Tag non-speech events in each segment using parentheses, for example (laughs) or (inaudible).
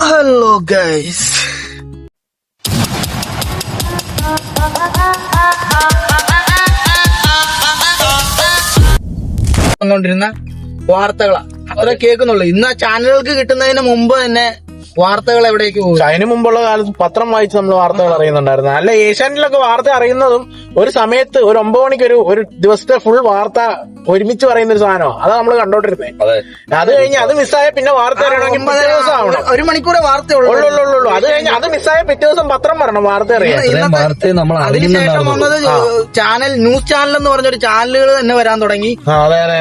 Hello guys വന്നോണ്ടിരുന്ന വാർത്തകളാ. അത്ര കേൾക്കുന്നുള്ളൂ. ഇന്ന് ആ ചാനലുകൾക്ക് കിട്ടുന്നതിന് മുമ്പ് തന്നെ വാർത്തകൾ എവിടേക്ക് പോകും? അതിന് മുമ്പുള്ള കാലത്ത് പത്രം വായിച്ച് നമ്മൾ വാർത്തകൾ അറിയുന്നുണ്ടായിരുന്നു. അല്ല ഏഷ്യാനിലൊക്കെ വാർത്ത അറിയുന്നതും ഒരു സമയത്ത് ഒരു ഒമ്പത് മണിക്ക് ഒരു ഒരു ദിവസത്തെ ഫുൾ വാർത്ത ഒരുമിച്ച് പറയുന്ന ഒരു സാധനമാണ് അതാ നമ്മൾ കണ്ടോണ്ടിരുന്നത് അതെ. കഴിഞ്ഞ് അത് മിസ്സായ പിന്നെ വാർത്ത അറിയണമെങ്കിൽ പിറ്റേ ദിവസം ആവണം. ഒരു മണിക്കൂർ വാർത്തയുള്ളൂ ഉള്ളു. ഉള്ളു, ഉള്ളു അത് കഴിഞ്ഞ് അത് മിസ്സായ പിറ്റേ ദിവസം പത്രം പറയണം വാർത്ത നമ്മൾ അതിനുശേഷം വന്നത് ചാനൽ ന്യൂസ് ചാനൽ എന്ന് പറഞ്ഞൊരു ചാനലുകൾ തന്നെ വരാൻ തുടങ്ങി.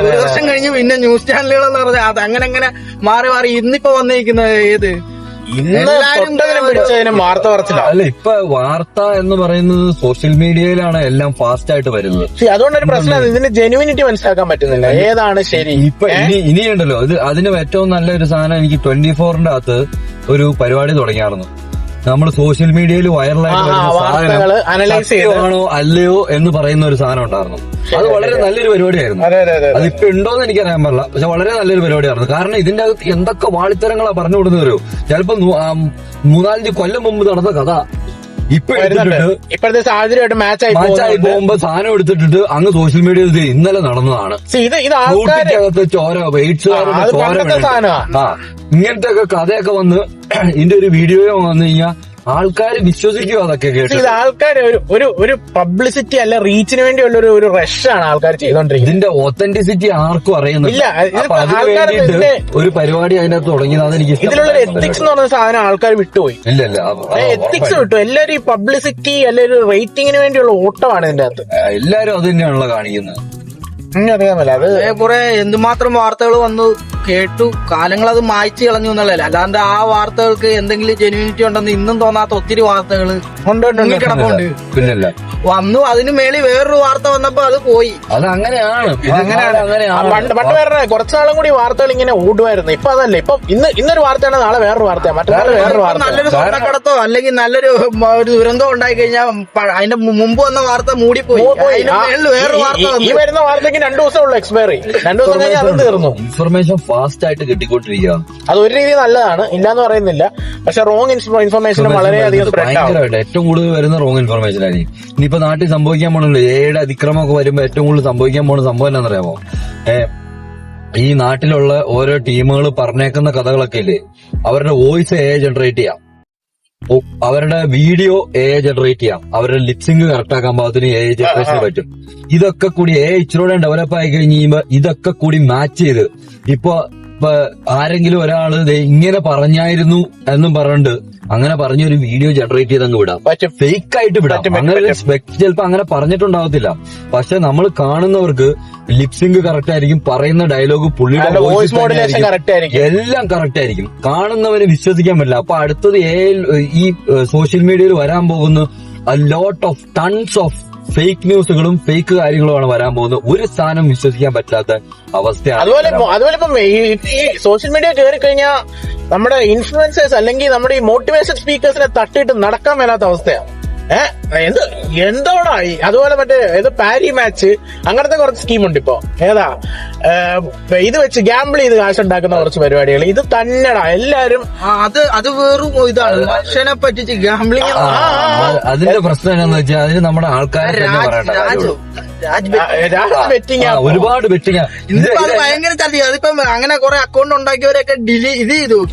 ഒരു വർഷം കഴിഞ്ഞ് പിന്നെ ന്യൂസ് ചാനലുകൾ എന്ന് പറഞ്ഞാൽ അത് അങ്ങനെ അങ്ങനെ മാറി മാറി ഇന്നിപ്പോ വന്നിരിക്കുന്നത് ഏത്? ഇന്ന് വാർത്ത പറച്ചില്ല അല്ല ഇപ്പൊ വാർത്ത എന്ന് പറയുന്നത് സോഷ്യൽ മീഡിയയിലാണ് എല്ലാം ഫാസ്റ്റ് ആയിട്ട് വരുന്നത്. അതുകൊണ്ടൊരു പ്രശ്നം ഇതിന്റെ ജെനുവിനിറ്റി മനസ്സിലാക്കാൻ പറ്റുന്നില്ല. ഏതാണ് ശരി? ഇപ്പൊ ഇനി ഇനിയുണ്ടല്ലോ. ഇത് അതിന് ഏറ്റവും നല്ല ഒരു സാധനം എനിക്ക് ട്വന്റി ഫോറിന്റെ അകത്ത് ഒരു പരിപാടി തുടങ്ങിയായിരുന്നു നമ്മൾ സോഷ്യൽ മീഡിയയിൽ വൈറലായിട്ട് വരുന്ന സാധനം analyze ചെയ്യണോ അല്ലയോ എന്ന് പറയുന്ന ഒരു സാധനം ഉണ്ടായിരുന്നു. അത് വളരെ നല്ലൊരു പരിപാടിയായിരുന്നു. അതെ അതെ അതെ അതിപ്പോ ഉണ്ടോന്ന് എനിക്കറിയാൻ പറ്റില്ല പക്ഷെ വളരെ നല്ലൊരു പരിപാടിയായിരുന്നു. കാരണം ഇതിന്റെ അകത്ത് എന്തൊക്കെ വാളിത്തരങ്ങളാ പറഞ്ഞു കൊടുക്കുന്നവരോ ചിലപ്പോ നൂ- ആ, മൂന്നാലഞ്ച് കൊല്ലം മുമ്പ് നടന്ന കഥ ഇപ്പൊ ഇപ്പോഴത്തെ സാഹചര്യമായിട്ട് മാച്ച് ആയി പോകുമ്പോ സാധനം എടുത്തിട്ട് അങ്ങ് സോഷ്യൽ മീഡിയയിൽ ഇന്നലെ നടന്നതാണ്. ഇത് ഇത് ചോര വെയിറ്റ്സ് ഇങ്ങനത്തെ ഒക്കെ കഥയൊക്കെ വന്ന് (clears throat) ഇതിന്റെ ഒരു വീഡിയോ വന്നു കഴിഞ്ഞാൽ ആൾക്കാർ വിശ്വസിക്കുക അതൊക്കെ കേട്ടു. ഇത് ആൾക്കാർ ഒരു ഒരു ഒരു പബ്ലിസിറ്റി അല്ല റീച്ചിന് വേണ്ടിയുള്ള ഒരു ഒരു റഷാണ് ആൾക്കാർ ചെയ്തോണ്ടിരിക്കുന്നത്. ഇതിന്റെ ഒത്തന്റിസിറ്റി ആർക്കും അറിയുന്നില്ല. ഇല്ല, അപ്പൊ അതിന് ആൾക്കാര് വേണ്ടിയിട്ട് ഇതിന്റെ- ഒരു പരിപാടി അതിനകത്ത് തുടങ്ങിയത് എനിക്ക് ഇതിലുള്ള എത്തിക്സ് എന്ന് പറഞ്ഞ സാധനം ആൾക്കാർ വിട്ടുപോയി. ഇല്ല ഇല്ല അത് എത്തിക്സ് വിട്ടു. എല്ലാവരും ഈ പബ്ലിസിറ്റി അല്ലെ ഒരു റേറ്റിംഗിന് വേണ്ടിയുള്ള ഓട്ടമാണ് ഇതിന്റെ അകത്ത്. എല്ലാരും അത് തന്നെയാണല്ലോ കാണിക്കുന്നത്. അറിയാമല്ലോ അത് അതേ കുറെ എന്തുമാത്രം വാർത്തകൾ വന്നു. കേട്ടു. കാലങ്ങൾ അത് മായ്ച്ചു കളഞ്ഞു എന്നുള്ളതല്ല. അല്ലാണ്ട് ആ വാർത്തകൾക്ക് എന്തെങ്കിലും ജെനുവിനിറ്റി ഉണ്ടെന്ന് ഇന്നും തോന്നാത്ത ഒത്തിരി വാർത്തകൾ. കിടപ്പുണ്ട് വന്നു അതിന് മേളിൽ വേറൊരു വാർത്ത വന്നപ്പോ അത് പോയി. അത് അങ്ങനെയാണ്. പണ്ട് പണ്ട് വേറെ കുറച്ചാളും കൂടി വാർത്തകൾ ഇങ്ങനെ ഓടുമായിരുന്നു. ഇപ്പൊ അതല്ല. ഇപ്പൊ ഇന്ന് ഇന്നൊരു വാർത്തയാണ് നാളെ വേറൊരു വാർത്തയാണ്. മറ്റന്നാൾ വേറൊരു വാർത്ത നല്ലൊരു സ്വർണക്കടത്തോ അല്ലെങ്കിൽ നല്ലൊരു ഒരു ദുരന്തം ഉണ്ടായി കഴിഞ്ഞാൽ അതിന്റെ മുമ്പ് വന്ന വാർത്ത മൂടിപ്പോയി. വേറൊരു വാർത്ത ഈ- വരുന്ന വാർത്തയ്ക്ക് രണ്ടു ദിവസം ഉള്ളു എക്സ്പയറി രണ്ടു ദിവസം കഴിഞ്ഞാൽ അത് തീർന്നു. ഇൻഫർമേഷൻ ഫാസ്റ്റ് ആയിട്ട് കിട്ടിക്കൊണ്ടിരിക്കുക അത് ഒരു രീതി നല്ലതാണ്. ഇല്ലാന്ന് പറയുന്നില്ല. പക്ഷെ റോങ് ഇൻഫർമേഷൻ വളരെയധികം ഭയങ്കരമായിട്ട് ഏറ്റവും കൂടുതൽ വരുന്ന റോങ് ഇൻഫർമേഷൻ ആയിരിക്കും. ഇനിയിപ്പോ നാട്ടിൽ സംഭവിക്കാൻ പോണല്ലോ. ഏഴ് അതിക്രമമൊക്കെ വരുമ്പോ ഏറ്റവും കൂടുതൽ സംഭവിക്കാൻ പോണ സംഭവം എന്താണെന്നറിയാമോ? ഏ ഈ നാട്ടിലുള്ള ഓരോ ടീമുകൾ പറഞ്ഞേക്കുന്ന കഥകളൊക്കെ ഇല്ലേ? അവരുടെ വോയിസ് എ ജനറേറ്റ് ചെയ്യാം. അവരുടെ വീഡിയോ എ ജനറേറ്റ് ചെയ്യാം. അവരുടെ ലിപ്സിംഗ് കറക്റ്റ് ആക്കാൻ പാകത്തിന് എ ജനറേഷൻ പറ്റും. ഇതൊക്കെ കൂടി എ ഇച്ചിരൂടെ ഡെവലപ്പ് ആയി കഴിഞ്ഞ് കഴിയുമ്പോ ഇതൊക്കെ കൂടി മാച്ച് ചെയ്ത്. ഇപ്പൊ ഇപ്പൊ ആരെങ്കിലും ഒരാൾ ഇങ്ങനെ പറഞ്ഞായിരുന്നു എന്നും പറഞ്ഞിട്ട് അങ്ങനെ പറഞ്ഞ ഒരു വീഡിയോ ജനറേറ്റ് ചെയ്തങ്ങ് വിടാം. പക്ഷെ ഫേക്ക് ആയിട്ട് വിടാം അങ്ങനെ. ചിലപ്പോ അങ്ങനെ പറഞ്ഞിട്ടുണ്ടാവത്തില്ല. പക്ഷെ നമ്മൾ കാണുന്നവർക്ക് ലിപ്സിംഗ് കറക്റ്റ് ആയിരിക്കും പറയുന്ന ഡയലോഗ് പുള്ളിയുടെ വോയിസ് എല്ലാം കറക്റ്റ് ആയിരിക്കും. കാണുന്നവന് വിശ്വസിക്കാൻ പറ്റില്ല. അപ്പൊ അടുത്തത് ഈ സോഷ്യൽ മീഡിയയിൽ വരാൻ പോകുന്ന lot of tons of fake ന്യൂസുകളും ഫേക്ക് കാര്യങ്ങളുമാണ് വരാൻ പോകുന്നത്. ഒരു സാധനം വിശ്വസിക്കാൻ പറ്റാത്ത അവസ്ഥയാണ് അതുപോലെ അതുപോലെ ഇപ്പം ഈ- സോഷ്യൽ മീഡിയ കയറി കഴിഞ്ഞാൽ നമ്മുടെ ഇൻഫ്ലുവൻസേഴ്സ് അല്ലെങ്കിൽ നമ്മുടെ ഈ മോട്ടിവേഷൻ സ്പീക്കേഴ്സിനെ തട്ടിയിട്ട് നടക്കാൻ മേലാത്ത അവസ്ഥയാണ് എന്ത്? എന്തോടാ അതുപോലെ മറ്റേ ഏത് പാരി മാച്ച് അങ്ങനത്തെ കുറച്ച് സ്കീമുണ്ട് ഇപ്പൊ ഏതാ ഇത് വെച്ച് ഗ്യാമ്പിൾ ചെയ്ത് കാശുണ്ടാക്കുന്ന കുറച്ച് പരിപാടികൾ ഇത് തന്നെടാ എല്ലാരും അത് അത് വെറും ഇതാണ് മനുഷ്യനെ പറ്റിച്ച് ഗ്യാമ്പിളിങ് അതിന്റെ പ്രശ്നം എന്താണെന്ന് വെച്ചാൽ അതിന് നമ്മുടെ ആൾക്കാർ രാജ്. ബെറ്റിംഗ് ഒരുപാട് അത് ഭയങ്കര ചർച്ച അതിപ്പം അങ്ങനെ കുറെ അക്കൗണ്ട് ഉണ്ടാക്കിയവരൊക്കെ ഡിലീ ഇത് ചെയ്തു.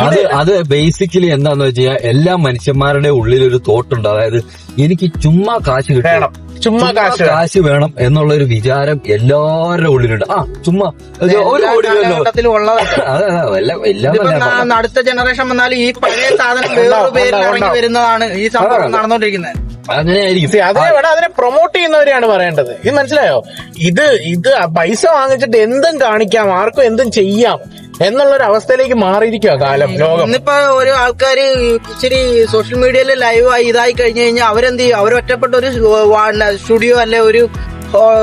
അത് അത് ബേസിക്കലി എന്താന്ന് വെച്ച് കഴിഞ്ഞാൽ എല്ലാ മനുഷ്യന്മാരുടെ ഉള്ളിൽ ഒരു തോട്ടുണ്ട്. അതായത് എനിക്ക് ചുമ്മാ കാശ് കിട്ടണം വേണം. ചുമ്മാ കാശ് വേണം. കാശ് വേണം എന്നുള്ള ഒരു വിചാരം എല്ലാവരുടെ ഉള്ളിലുണ്ട്. ആ ചുമ്മാ. ഒരു കോടി (laughs) അടുത്ത ജനറേഷൻ വന്നാലും ഈ പഴയ സാധനം (laughs) വേറൊരു പേരിൽ ഇറങ്ങി വരുന്നതാണ് ഈ സംഭവം. നടന്നുകൊണ്ടിരിക്കുന്നത് അങ്ങനെയായിരിക്കും. അതിനെ വേണം അതിനെ പ്രൊമോട്ട് ചെയ്യുന്നവരെയാണ് പറയേണ്ടത്. ഇത് മനസ്സിലായോ? ഇത് ഇത് പൈസ വാങ്ങിച്ചിട്ട് എന്തും കാണിക്കാം ആർക്കും എന്തും ചെയ്യാം എന്നുള്ള ഒരു അവസ്ഥയിലേക്ക് മാറിയിരിക്കുക കാലം ലോകം. ഇന്നിപ്പോ ഒരു ആൾക്കാർ ഇച്ചിരി സോഷ്യൽ മീഡിയയിൽ ലൈവായി ഇതായി കഴിഞ്ഞു കഴിഞ്ഞാൽ അവരെന്ത് ചെയ്യും? അവർ ഒറ്റപ്പെട്ട ഒരു സ്റ്റുഡിയോ അല്ലെ ഒരു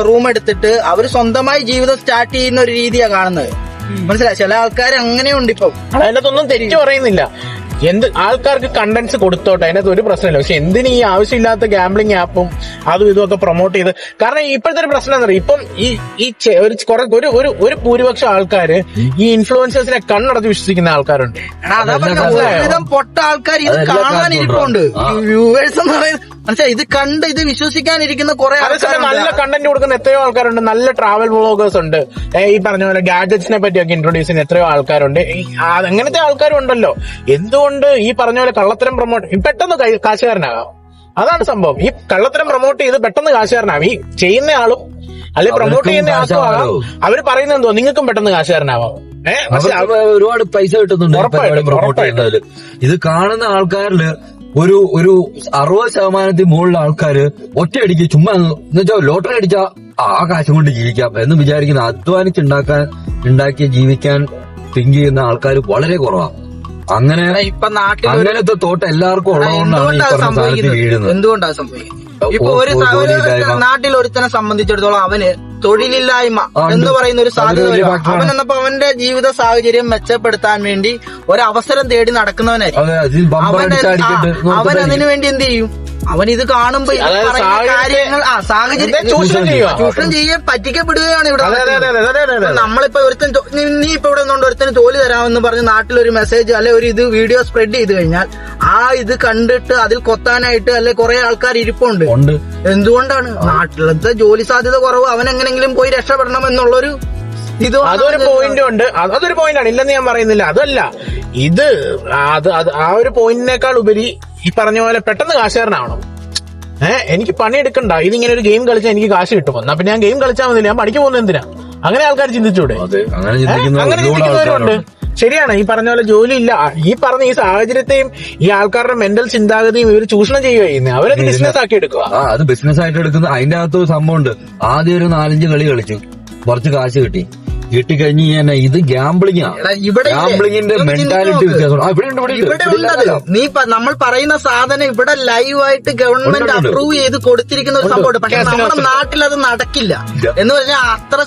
റൂം എടുത്തിട്ട് അവർ സ്വന്തമായി ജീവിതം സ്റ്റാർട്ട് ചെയ്യുന്ന ഒരു രീതിയാണ് കാണുന്നത്. മനസ്സിലായി? ചില ആൾക്കാർ അങ്ങനെയുണ്ട് ഇപ്പം. അതിനകത്തൊന്നും തെറ്റു പറയുന്നില്ല. എന്ത് ആൾക്കാർക്ക് കണ്ടന്റ്സ് കൊടുത്തോട്ടെ? അതിനകത്ത് ഒരു പ്രശ്നമില്ല. പക്ഷെ എന്തിന് ഈ ആവശ്യമില്ലാത്ത ഗാംബ്ലിംഗ് ആപ്പും അതും ഇതും ഒക്കെ പ്രൊമോട്ട് ചെയ്ത്? കാരണം ഇപ്പോഴത്തെ ഒരു പ്രശ്നം എന്താ? ഇപ്പം ഈ ഈ ഒരു കുറെ ഒരു ഒരു ഒരു ഭൂരിപക്ഷം ആൾക്കാര് ഈ ഇൻഫ്ലുവൻസേഴ്സിനെ കണ്ണടച്ച് വിശ്വസിക്കുന്ന ആൾക്കാരുണ്ട്. പൊട്ട ആൾക്കാർ ഇത് കാണാൻ ഇരിപ്പുണ്ട് വ്യൂവേഴ്സ് എന്ന് പറയുന്നത് മനസ്സിലായി ഇത് കണ്ട് ഇത് വിശ്വസിക്കാനിരിക്കുന്ന കുറെ നല്ല കണ്ടന്റ് കൊടുക്കുന്ന എത്രയോ ആൾക്കാരുണ്ട്. നല്ല ട്രാവൽ വ്ളോഗേഴ്സ് ഉണ്ട്. ഈ പറഞ്ഞ പോലെ ഗാഡ്ജറ്റ്സിനെ പറ്റിയൊക്കെ ഇൻട്രൊഡ്യൂസ് ചെയ്യുന്ന എത്രയോ ആൾക്കാരുണ്ട്. ഈ, അങ്ങനത്തെ ആൾക്കാരും ഉണ്ടല്ലോ. എന്തുകൊണ്ട് ഈ പറഞ്ഞ പോലെ കള്ളത്തരം പ്രൊമോട്ട് പെട്ടെന്ന് കാശുകാരനാകാം? അതാണ് സംഭവം. ഈ കള്ളത്തരം പ്രൊമോട്ട് ചെയ്ത് പെട്ടെന്ന് കാശുകാരനാകും. ഈ ചെയ്യുന്ന ആളും അല്ലെ പ്രൊമോട്ട് ചെയ്യുന്ന ആൾക്കും ആകാം അവർ പറയുന്നത് എന്തോ നിങ്ങൾക്കും പെട്ടെന്ന് കാശുകാരനാവാം. ഏഹ് ഒരുപാട് പൈസ കിട്ടുന്നുണ്ട് ഇത് കാണുന്ന ആൾക്കാരിൽ ഒരു ഒരു അറുപത് ശതമാനത്തിൽ മുകളിൽ ആൾക്കാര് ഒറ്റയടിക്ക് ചുമ്മാ എന്നുവെച്ചാൽ ലോട്ടറി അടിച്ച ആ കാശും കൊണ്ട് ജീവിക്കാം എന്ന് വിചാരിക്കുന്ന അധ്വാനിച്ചുണ്ടാക്കാൻ ഉണ്ടാക്കി ജീവിക്കാൻ തിങ്ക് ചെയ്യുന്ന ആൾക്കാർ വളരെ കുറവാണ് അങ്ങനെ ഇപ്പൊ നാട്ടിൽ അങ്ങനത്തെ തോട്ടം എല്ലാവർക്കും ഉള്ളതുകൊണ്ടാണ് ഈ പറഞ്ഞ സാധനത്തിൽ വീഴുന്നത്. എന്തുകൊണ്ടാണ് സംഭവിക്കുന്നത്? ഇപ്പൊ ഒരു. നാട്ടിൽ ഒരുത്തനെ സംബന്ധിച്ചിടത്തോളം അവന് തൊഴിലില്ലായ്മ എന്ന് പറയുന്ന ഒരു സാധ്യത വരും. അവൻ എന്നപ്പോ അവന്റെ ജീവിത സാഹചര്യം മെച്ചപ്പെടുത്താൻ വേണ്ടി ഒരവസരം തേടി നടക്കുന്നവനായിരിക്കും. അവൻ അതിനു വേണ്ടി എന്ത് ചെയ്യും? അവൻ ഇത് കാണുമ്പോ കാര്യങ്ങൾ ആ സാഹചര്യം ചൂഷണം ചെയ്യുക. ചൂഷണം ചെയ്യെ പറ്റിക്കപ്പെടുകയാണ് ഇവിടെ നമ്മളിപ്പോ ഒരുത്തൻ നീ ഇപ്പൊ ഇവിടെ നിന്നുകൊണ്ട് ഒരുത്തന് ജോലി തരാമെന്ന് പറഞ്ഞ് നാട്ടിലൊരു മെസ്സേജ് അല്ലെ ഒരു ഇത് വീഡിയോ സ്പ്രെഡ് ചെയ്ത് കഴിഞ്ഞാൽ ആ ഇത് കണ്ടിട്ട് അതിൽ കൊത്താനായിട്ട് അല്ലെ കുറെ ആൾക്കാർ ഇരിപ്പുണ്ട്. ഉണ്ട്. എന്തുകൊണ്ടാണ്? നാട്ടിലത്തെ ജോലി സാധ്യത കുറവ്. അവൻ എങ്ങനെങ്കിലും പോയി രക്ഷപ്പെടണം എന്നുള്ളൊരു ഇത് അതൊരു പോയിന്റ് ഉണ്ട്. അതൊരു പോയിന്റ് ആണ്. ഇല്ലെന്ന് ഞാൻ പറയുന്നില്ല. അതല്ല. ഇത് അത് ആ ഒരു പോയിന്റിനേക്കാൾ ഉപരി ഈ പറഞ്ഞ പോലെ പെട്ടെന്ന് കാശുകാരനാവണം. ഏഹ് എനിക്ക് പണിയെടുക്കണ്ട. ഇതിങ്ങനെ ഒരു ഗെയിം കളിച്ചാൽ എനിക്ക് കാശ് കിട്ടും. എന്നാ പിന്നെ ഞാൻ ഗെയിം കളിച്ചാൽ മതി ഞാൻ പണിക്ക് പോകുന്നത് എന്തിനാ? അങ്ങനെ ആൾക്കാർ ചിന്തിച്ചൂടെ? അങ്ങനെ ചിന്തിക്കുന്നവരുണ്ട്. ശരിയാണ് ഈ പറഞ്ഞ പോലെ ജോലി ഇല്ല ഈ പറഞ്ഞ ഈ സാഹചര്യത്തെയും ഈ ആൾക്കാരുടെ മെന്റൽ ചിന്താഗതിയും ഇവർ ചൂഷണം ചെയ്യുക ചെയ്യുന്നത് അവരത് ബിസിനസ് ആക്കി എടുക്കുക. ആ അത് ബിസിനസ് ആയിട്ട് എടുക്കുന്ന അതിന്റെ അകത്ത് സംഭവം ഉണ്ട് ആദ്യം ഒരു നാലഞ്ച് കളി കളിച്ചു. കുറച്ച് കാശ് കിട്ടി. കിട്ടിക്കഴിഞ്ഞ് കഴിഞ്ഞാൽ ഇത് ഗ്യാംബ്ലിംഗ് ഗ്യാംബ്ലിംഗിന്റെ? മെന്റാലിറ്റി വ്യത്യാസം. നീ നമ്മൾ പറയുന്ന സാധനം ഇവിടെ ലൈവ് ആയിട്ട് ഗവൺമെന്റ്. അപ്രൂവ് ചെയ്ത് കൊടുത്തിരിക്കുന്ന ഒരു സംഭവം പക്ഷെ നമ്മുടെ നാട്ടിൽ അത് നടക്കില്ല. എന്ന് പറഞ്ഞാൽ അത്ര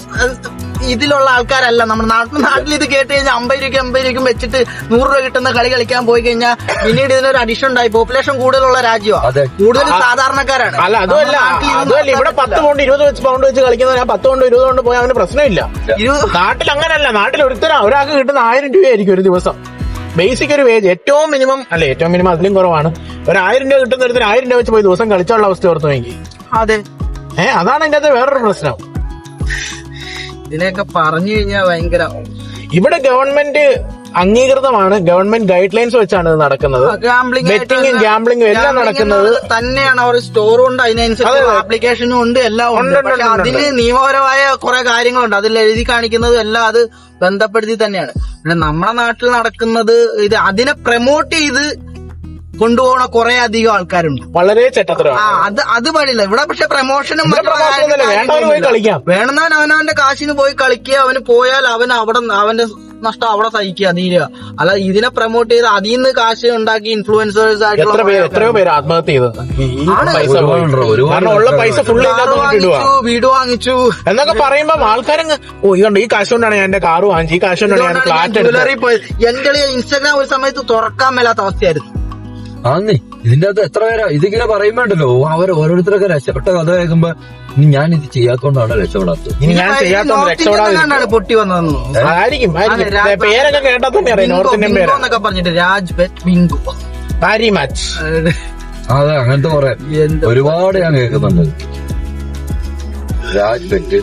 ഇതിലുള്ള ആൾക്കാരല്ല. നമ്മുടെ നാട്ടിൽ നാട്ടിൽ ഇത് കേട്ട് കഴിഞ്ഞാൽ അമ്പത് രൂപയ്ക്ക് അമ്പത് രൂപയ്ക്കും വെച്ചിട്ട് നൂറ് രൂപ കിട്ടുന്ന കളി കളിക്കാൻ പോയി കഴിഞ്ഞാൽ പിന്നീട് ഇതിനൊരു അഡിഷൻ ഉണ്ടായി. പോപ്പുലേഷൻ കൂടുതലുള്ള രാജ്യമാണ് അതെ. കൂടുതൽ സാധാരണക്കാരാണ്. അല്ല അതല്ല അതല്ല അതുമല്ല ഇവിടെ പത്ത് കൊണ്ട് പൗണ്ട് ഇരുപത് വെച്ച് പൗണ്ട് വെച്ച് കളിക്കുന്നവർ ആ പത്ത് കൊണ്ട് ഇരുപത് കൊണ്ട് പോയാൽ അവന് പ്രശ്നമില്ല. നാട്ടിൽ അങ്ങനല്ല. നാട്ടിൽ ഒരുത്തരം ഒരാൾക്ക് കിട്ടുന്ന ആയിരം രൂപയായിരിക്കും ഒരു ദിവസം. ബേസിക് ഒരു വേജ് ഏറ്റവും മിനിമം അല്ല ഏറ്റവും മിനിമം അതിലും കുറവാണ്. ഒരു ആയിരം രൂപ കിട്ടുന്ന ഒരു ആയിരം രൂപ വെച്ച് പോയി ദിവസം കളിച്ചുള്ള അവസ്ഥ ഓർത്തുവെങ്കിൽ അതെ. ഏഹ് അതാണ് അതിന്റെ അകത്ത് വേറൊരു പ്രശ്നം. ഇതിനെയൊക്കെ പറഞ്ഞു കഴിഞ്ഞാൽ ഭയങ്കര ഇവിടെ ഗവൺമെന്റ് അംഗീകൃതമാണ്. ഗവൺമെന്റ് ഗൈഡ് ലൈൻസ് വെച്ചാണ് ഇത് നടക്കുന്നത്. ബെറ്റിംഗും ഗാംബ്ലിംഗും എല്ലാം നടക്കുന്നത്. തന്നെയാണ്. അവർ സ്റ്റോറും ഉണ്ട് അതിനനുസരിച്ച് ആപ്ലിക്കേഷനും ഉണ്ട് എല്ലാം ഉണ്ട്, അതിന് നിയമപരമായ കുറെ കാര്യങ്ങളുണ്ട്. അതിൽ എഴുതി കാണിക്കുന്നത് എല്ലാം അത് ബന്ധപ്പെടുത്തി തന്നെയാണ്. പിന്നെ നമ്മുടെ നാട്ടിൽ നടക്കുന്നത് ഇത് അതിനെ പ്രൊമോട്ട് ചെയ്ത് കൊണ്ടുപോകണ കുറെ അധികം ആൾക്കാരുണ്ട്. വളരെ ആ അത് അത് പാടില്ല. ഇവിടെ പക്ഷെ പ്രമോഷനും. വേണമെന്നവൻ അവനവന്റെ കാശിന് പോയി കളിക്കുക. അവന് പോയാൽ അവൻ അവിടെ അവന്റെ നഷ്ടം അവിടെ സഹിക്കുക തീരുക അല്ല ഇതിനെ പ്രൊമോട്ട് ചെയ്ത് അതിൽ നിന്ന് കാശ് ഉണ്ടാക്കി ഇൻഫ്ലുവൻസേഴ്സ് ആയിട്ടുള്ള വീട് വാങ്ങിച്ചു. എന്നൊക്കെ പറയുമ്പോ ആൾക്കാരങ്ങ് ഓ ഈ ഈ കാശ് കൊണ്ടാണ് ഞാൻ എന്റെ കാറ് വാങ്ങിച്ചു ഈ കാശ് കൊണ്ടാണ് ഞാൻ ഫ്ലാറ്റ് ജ്വല്ലറി പോയി എന്റെ ഇൻസ്റ്റാഗ്രാം ഒരു സമയത്ത് തുറക്കാൻ മേലാത്ത അവസ്ഥയായിരുന്നു. ആന്നേ ഇതിന്റെ അകത്ത് എത്ര പേരാ? ഇതിങ്ങനെ പറയുമ്പോണ്ടല്ലോ അവർ ഓരോരുത്തരൊക്കെ രക്ഷപ്പെട്ട കഥ കേൾക്കുമ്പോ ഇനി ഞാൻ ഇത് ചെയ്യാത്തോണ്ടാണ് രക്ഷപ്പെടാത്തത്. ഞാൻ ചെയ്യാത്തോണ്ട് രക്ഷപ്പെടാതെ കണ്ടാണ് പൊട്ടി വന്നതെന്ന് ആയിരിക്കും ആയിരിക്കും. അതെ, രാ- പേരൊക്കെ കേട്ടാ തന്നെ അറിയാം നോർത്ത് ഇന്ത്യൻ പേര്. എന്നൊക്കെ പറഞ്ഞിട്ട് രാജ് ബെറ്റ് ബിങ്കോ. ഭാരി മാച്ച് അതെ. അങ്ങനത്തെ കുറെ എന്ത് ഒരുപാട് ഞാൻ കേൾക്കുന്നുണ്ട്. രാജ് പെറ്റ്